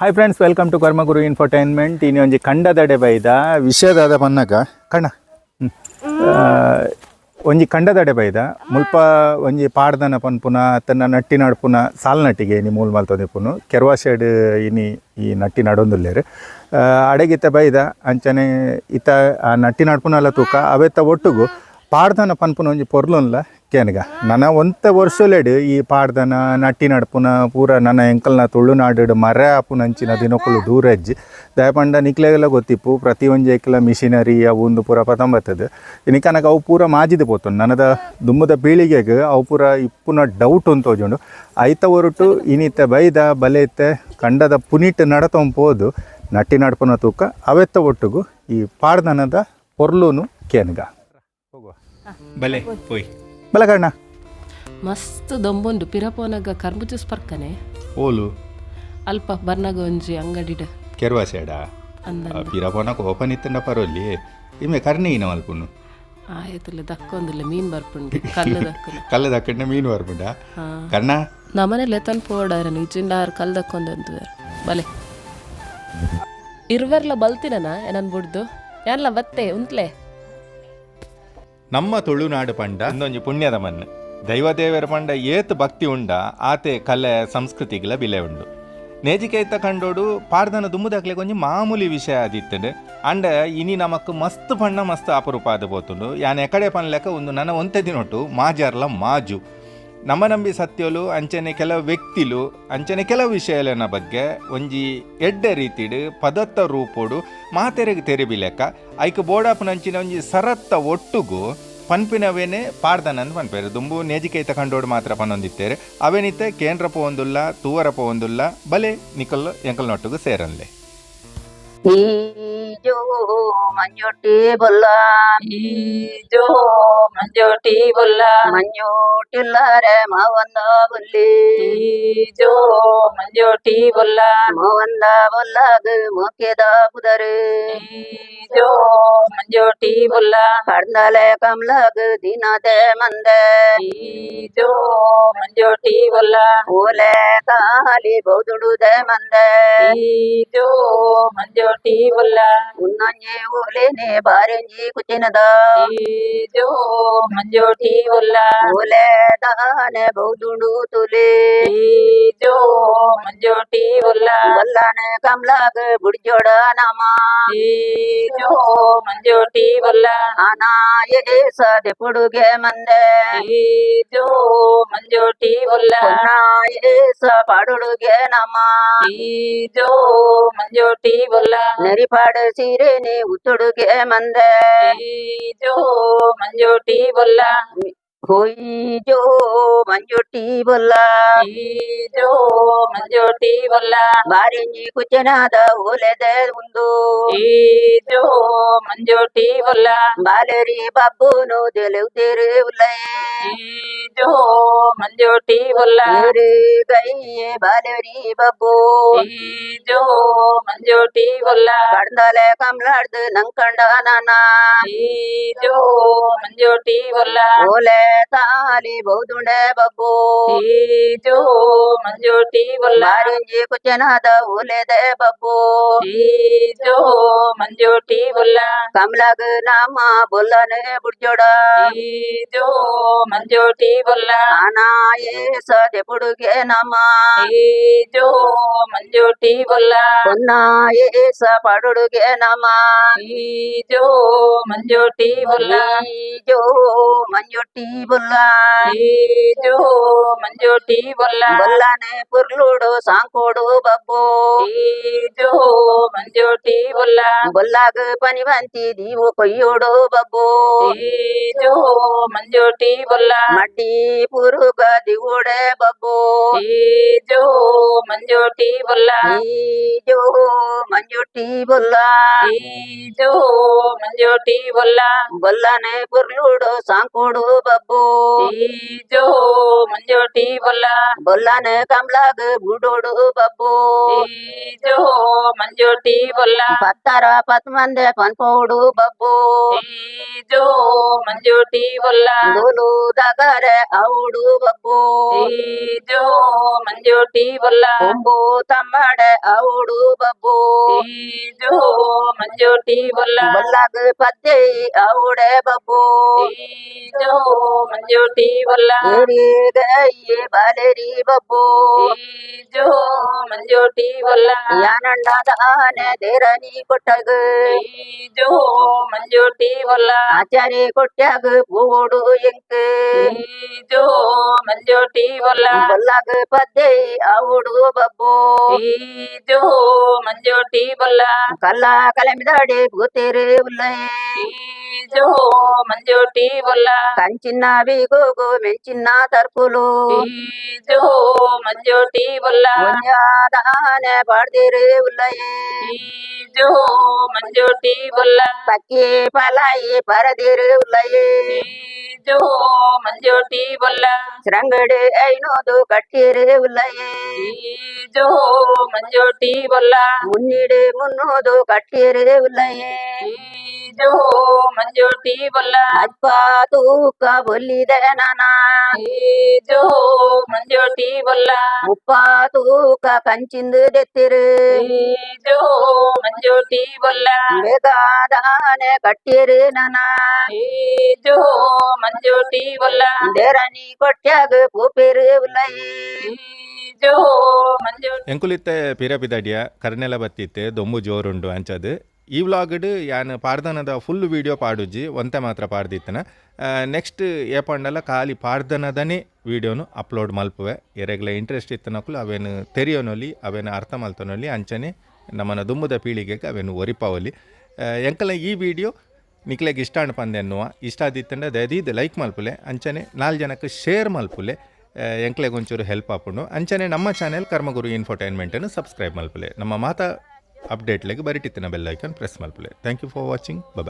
Hi friends welcome to Karmaguru infotainment ಇನ್ನು ಒಂಜಿ ಕಂಡದಡೆ ಬೈದ. ವಿಷಯದಾದ ಪನ್ನಗ. ಆ, ಒಂಜಿ ಕಂಡದಡೆ ಬೈದ. ಮುಲ್ಪ ಒಂಜಿ ಪಾಡ್ದನ ಪನ್ಪುನ ಅತ್ತನ ನಟ್ಟಿ ನಡ್ಪುನ ಸಾಲ್ ನಟ್ಟಿಗೆ ಇನಿ ಮೂಲ್ ಮಲ್ತೊಂದಿಪ್ಪುನು ಕೆರ್ವಾ ಶೇಡ್ ಇನಿ ಈ ನಟ್ಟಿ ನಡೊಂದುಲ್ಲೇರು. ಅಡೆಗಿತ್ತ ಬೈದ. ಅಂಚನೆ ಇತ್ತ ಆ ನಟ್ಟಿ ನಡ್ಪುನಲ್ಲ ತೂಕ ಅವೆತ್ತ ಒಟ್ಟುಗು ಪಾಡ್ದನ ಪನ್ಪುನ ಒಂಜಿ ಪೊರ್ಲುನ್ಲ ಕೇನಗ? ನನ್ನ ಒಂತ ವರ್ಷಲೆಡ್ ಈ ಪಾಡ್ದನ ನಟ್ಟಿ ನಡ್ಪುನ ಪೂರ ನನ್ನ ಎಂಕಲ್ನ ತುಳುನಾಡು ಮರ ಆಪುನ ಅಂಚಿನ ದಿನಕ್ಕಲು ದೂರ ಅಜ್ಜಿ ದಯಪಂಡ ನಿಕ್ಲೆಗೆಲ್ಲ ಗೊತ್ತಿಪ್ಪು, ಪ್ರತಿ ಒಂಜಿ ಎಕ್ಲ ಮಿಷಿನರಿ ಅವು ಒಂದು ಪೂರ ಪತಂಬತ್ತದು. ಕನಕ ಅವು ಪೂರ ಮಾಜಿದ ಪೋತು ನನ್ನದ ದುಮ್ಮದ ಪೀಳಿಗೆಗೆ ಅವು ಪೂರ ಇಪ್ಪುನ ಡೌಟ್ ಅಂತ ತೋಜುಂಡು. ಐತ ಹೊರಟು ಇನಿತ ಬೈದ, ಬಲೆತೆ, ಕಂಡದ ಪುನಿಟ್ ನಡತೊಂಪೋದು ನಟ್ಟಿ ನಡ್ಪುನ ತೂಕ ಅವೆತ್ತ ಒಟ್ಟುಗು ಈ ಪಾಡ್ದನದ ಪೊರ್ಲೂನು ಕೇನ್ಗ? ಬಲೆ ಪೋಯ್ ಬಲ ಕಣ್ಣ ಮಸ್ತ್ ದೊಂಬೊಂದು ಪಿರಪೋನಗ ಕರ್ಬೂಜಸ್ ಪರ್ಕನೆ ಓಲು. ಅಲ್ಪ ಬರ್ನಗ ಒಂಜಿ ಅಂಗಡಿಡ. ಕೆರ್ವಾ ಸೇಡ ಅಂದ ಪಿರಪೋನಕ ಓಪನ್ ಇತ್ತಂಡ ಪರೋಲಿ ಇಮ್ಮೆ ಇನ ಮಲ್ಪುನು ಆಯತಲ್ಲ ದಕ್ಕೊಂದಿಲ್ಲ ಮೀನ್ ಬರ್ಪುಂಡು ಕಲ್ಲ ದಕ್ಕ ಕಲ್ಲ ದಕ್ಕಂಡ ಮೀನು ಬರ್ಪುಂಡ. ಹಾ. ಕರ್ಣ? ನಮ್ಮನೇಲಿ ತನ್ ಪೋಡಾರ ನಿಜಿಂಡ ಆರು ಕಲ್ ದಕ್ಕೊಂದಂತ ಬಲೆ. ಇರ್ವರ್ಲ ಬಲ್ತಿನನ ಏನನ್ ಬುಡ್ದು? ಯಾನ್ಲ ಬತ್ತೆ ಉಂತ್ಲೆ? ನಮ್ಮ ತುಳುನಾಡು ಪಂಡ ಇಂದೊಂಜಿ ಪುಣ್ಯದ ಮಣ್ಣು. ದೈವದೇವರ ಪಂಡ ಏತ್ ಭಕ್ತಿ ಉಂಡ, ಆತೆ ಕಲೆ ಸಂಸ್ಕೃತಿಗಳ ಬಿಲೆ ಉಂಡು. ನೇಜಿಕೈತ ಕಂಡೋಡು ಪಾಡ್ದನ ದುಮ್ಮದಾಗ್ಲೆ ಕೊಂಚ ಮಾಮೂಲಿ ವಿಷಯ ಆದಿತ್ತಂಡು. ಅಂಡ ಇನಿ ನಮಕ್ ಮಸ್ತ್ ಪಣ್ಣ ಮಸ್ತ್ ಅಪರೂಪ ಆದ ಪೋತುಂಡು. ಯಾನ್ ಎಕಡೆ ಪನ್ಲೆಕ್ಕ ಒಂದು ನನ್ನ ಒಂತೆ ದಿನೊಟ್ಟು ಮಾಜಾರ್ಲ ಮಾಜು. ನಮ್ಮ ನಂಬಿ ಸತ್ಯಲು, ಅಂಚನೆ ಕೆಲವು ವ್ಯಕ್ತಿಲು, ಅಂಚನೆ ಕೆಲವು ವಿಷಯಲನ ಬಗ್ಗೆ ಒಂಜಿ ಎಡ್ಡ ರೀತಿಡು ಪದತ್ತ ರೂಪೋಡು ಮಾತೆರೆಗೆ ತೆರೆಬಿಲೆಕ್ಕ ಐಕ್ ಬೋಡಾಪುನಂಚಿನ ಒಂಜಿ ಸರತ್ತ ಒಟ್ಟುಗು ಪನ್ಪಿನವೇನೆ ಪಾಡ್ದನಂದು ಪನ್ಪೇರು. ದುಂಬು ನೇಜಿಕೈ ತಕೊಂಡೋಡು ಮಾತ್ರ ಪನ್ನೊಂದಿತ್ತೇರೆ. ಅವೇನಿತ್ತೆ ಕೇಂದ್ರ ಪೋಂದುಲ್ಲ ತೂವರ ಪೋಂದುಲ್ಲ ಬಲೆ ನಿಕಲ್, ಎಂಕಲ್ನೊಟ್ಟುಗು ಸೇರನ್ಲೆ. ಈಜೋ ಮಂಜುಟಿ ಬೊಲ್ಲ ಈಜೋ ಮಂಜೋಟಿ ಬೊಲ್ಲ ಮಂಜುಟಿಲ್ಲರೆ ಮಾವಂದ ಬುಲ್ಲಿ ಈಜೋ ಮಂಜೋಟಿ ಬೊಲ್ಲ ಮಾವಂದ ಬೊಲ್ಲಾಗ ಮೋಕೆದ ಪುದರು ಈಜೋ ಮಂಜೋಟಿ ಬೊಲ್ಲ ಕಡ್ದಲೆ ಕಮ್ಲಾಗ ದಿನದೆ ಮಂದೆ ಈಜೋ ಮಂಜೋಟಿ ಬೊಲ್ಲ ಓಲೆ ತಾಲಿ ಬೌದುಡುದೆ ಮಂದೆ ಈಜೋ ಮಂಜೋಟಿ ಬೊಲ್ಲ ಉನ್ನಂಜಿ ಓಲೆನೆ ಬಾರೆಂಜಿ ಕುಚಿನದ ಈಜೋ ಮಂಜೋಟಿ ಬೊಲ್ಲ ಓಲೆ ದಾನೆ ಬೌದುಡು ತುಲಿ ಈಜೋ ಮಂಜೋಟಿ ಬೊಲ್ಲ ಬಲ್ಲನೆ ಕಮ್ಲಾಗ ಬುಡ್ಜೋಡ ನಮ ಈಜೋ ಮಂಜೋಟಿ ಬೊಲ್ಲ ಅನಾಯೇ ಸದೆ ಪುಡುಗೆ ಮಂದೆ ಈಜೋ ಮಂಜೋಟಿ ಬೊಲ್ಲ ಹೊನ್ನಾಯೇ ಸ ಪಾಡುಡುಗೆ ನಮ ಈಜೋ ಮಂಜೋಟಿ ಬೊಲ್ಲ ನೆರಿಪಾಡು ಸೀರೆನೆ ಉತ್ತುಡುಗೆ ಮಂದೆ ಈಜೋ ಮಂಜೋಟಿ ಬೊಲ್ಲ ಹೊಯ್ಜೋ ಮಂಜುಟಿ ಬೊಲ್ಲ ಈಜೋ ಮಂಜೋಟಿ ಬೊಲ್ಲ ಬಾರಿಂಜಿ ಕುಚನಾದ ಓಲೆದೆ ಉಂದು ಈಜೋ ಮಂಜೋಟಿ ಬೊಲ್ಲ ಬಾಲರಿ ಬಬ್ಬುನು ತೆಲುಗುತ್ತಿರು ಉಲ್ಲಯೇ ಈಜೋ ಮಂಜೋಟಿ ಬೊಲ್ಲ ಇರು ಗೈಯೇ ಬಾಲರಿ ಬಬ್ಬು ಈಜೋ ಮಂಜೋಟಿ ಬೊಲ್ಲ ಕಡ್ದಲೆ ಕಮ್ಲಾಡ್ದು ನಂಕಂಡ ನಾನ ಈಜೋ ಮಂಜೋಟಿ ಬೊಲ್ಲ ಓಲೆ താലി ബൗതുണ്ട് ബബ്ബു ഈജോ മഞ്ജോട്ടി ബുല്ലാരിഞ്ചി കുച്ചനാഥ ഉലതെ ബബ്ബു ഈജോ മഞ്ജോട്ടി ബുല്ല കമലക നാമ ബുല്ലനെ ബുഡ്ജോട ഈജോ മഞ്ജോട്ടി ബുല്ല ആനായേ സദെ പുടുകെ നമ ഈജോ മഞ്ജോട്ടി ബുല്ല പൊന്നായേ സ പടുടുകെ നമ ഈജോ മഞ്ജോട്ടി ബുല്ല ഈജോ മഞ്ജോട്ടി బొల్లా మంజోటి బొల్లా బొల్లానే పుర్లుడు సాంకోడు బబ్బు. మంజోటి బొల్లా బొల్లాగ పని వంతి దీవు కొయ్యోడు బబ్బు. మంజోటి బొల్లా మడ్డి పురుగ దిగుడే బబ్బు. જો મંજોટી બોલા જો મંજોટી બોલા જો મંજોટી બોલા બોલા ને પુરલુડો સાંકુડો બબ્બો જો मंजोटी बोला बोला न कमलाग बुडोडो बब्बू जो मंजोटी बोला पत्तारा पत्मंदे पनपोडो बब्बू जो मंजोटी बोला दोलो दगर आउड़ू बब्बू जो मंजोटी बोला ओम्बो तम्मडे आउड़ू बब्बू जो मंजोटी बोला बल्लाग पत्ते आउड़े बब्बू जो मंजोटी बोला ഗംഗാധരയെ ബാലരി ബബ്ബോ. ജോ മഞ്ജോട്ടി കൊല്ല ഞാനുണ്ടാതാന ധരണി കൊട്ടക്. ജോ മഞ്ജോട്ടി കൊല്ല ആചാരി കൊട്ടക് പൂവോടു എങ്ക്. ജോ മഞ്ജോട്ടി കൊല്ല കൊല്ലക് പദ്യ ആവോടു ബബ്ബോ. ജോ മഞ്ജോട്ടി കൊല്ല കല്ല കലമിതാടി പൂത്തേരെ ഉള്ളേ ಔಡು ಬಬ್ಬು ಈ ಜೋ ಮಂಜೋಟಿ ಬೊಲ್ಲ ಕಲ್ಲ ಕಲಮಿದಡೆ ಭೂತೇರೆ ಉಲ್ಲಯ ಈ ಜೋ ಮಂಜೋಟಿ ಬೊಲ್ಲ కంచిన్న బీగోగు మెంచిన్న తర్పులు ಈ ಜೋ ಮಂಜೋಟಿ ಬೊಲ್ಲ దానే పడిదిరి ఉల్లయే ಈ ಜೋ ಮಂಜೋಟಿ ಬೊಲ್ಲ పక్కి పలాయి పరదిరి ఉల్లయే ಈ ಜೋ ಮಂಜೋಟಿ ಬೊಲ್ಲ శ్రంగడి అయినోదు కట్టిరి ఉల్లయే ಈ ಜೋ ಮಂಜೋಟಿ ಬೊಲ್ಲ మున్నిడి మున్నోదు కట్టిరి ఉల్లయే ಈ ಜೋ मंजोटी बोला अजपा तू का बोली दे नाना जो मंजोटी बोला उप्पा तू का कंचिंद देतिर जो मंजोटी बोला बेगादाने कट्टीर नाना जो ಮಂಜೋಟಿ ಒಲ್ಲ ದೇರಾಣಿ ಕೊಟ್ಟ್ಯಾಗ ಪೂಪೇರು ಎಂಕುಲಿತ್ತೆ ಪಿರಪಿದಡಿಯ ಕರ್ನೆಲ ಬತ್ತಿತ್ತೆ ದೊಂಬು ಜೋರುಂಡು ಅಂಚದು ಈ ವ್ಲಾಗ್ಡ್ ಯಾನ್ ಪಾರ್ದನದ ಫುಲ್ ವೀಡಿಯೋ ಪಾಡುಜಿ ಒಂತೆ ಮಾತ್ರ ಪಾಡ್ದಿತ್ತನ. ನೆಕ್ಸ್ಟ್ ಏಪಂಡಲ ಖಾಲಿ ಪಾರ್ದನದನೇ ವೀಡಿಯೋನು ಅಪ್ಲೋಡ್ ಮಲ್ಪುವೆ. ಎರೆಗ್ಲ ಇಂಟ್ರೆಸ್ಟ್ ಇತ್ತನಕ್ಕೂ ಅವೇನು ತೆರೆಯೋನೊಲಿ, ಅವೇನು ಅರ್ಥ ಮಲ್ತನೊಲಿ, ಅಂಚನೆ ನಮ್ಮನ ದುಂಬುದ ಪೀಳಿಗೆಗೆ ಅವೇನು ಒರಿಪಾವಲಿ. ಎಂಕಲ ಈ ವಿಡಿಯೋ ನಿಕ್ಲೆಗೆ ಇಷ್ಟ ಅನ್ಪಂದೆ ಎನ್ನುವ ಇಷ್ಟ ಆದಿತ್ತಂಡ ದಯದೀದ್ ಲೈಕ್ ಮಲ್ಪುಲೆ, ಅಂಚನೆ ನಾಲ್ಕು ಜನಕ್ಕೆ ಶೇರ್ ಮಲ್ಪುಲೆ ಎಂಕ್ಲೆಗೆ ಒಂಚೂರು ಹೆಲ್ಪ್ ಆಪುಂಡು. ಅಂಚನೆ ನಮ್ಮ ಚಾನೆಲ್ ಕರ್ಮಗುರು ಇನ್ಫೋಟೈನ್ಮೆಂಟನ್ನು ಸಬ್ಸ್ಕ್ರೈಬ್ ಮಲ್ಪುಲೆ. ನಮ್ಮ ಮಾತಾ അപ്ഡേറ്റിലേക്ക് വരട്ടെത്തിന bell icon press മൽപ്പിളെ thank you for watching bye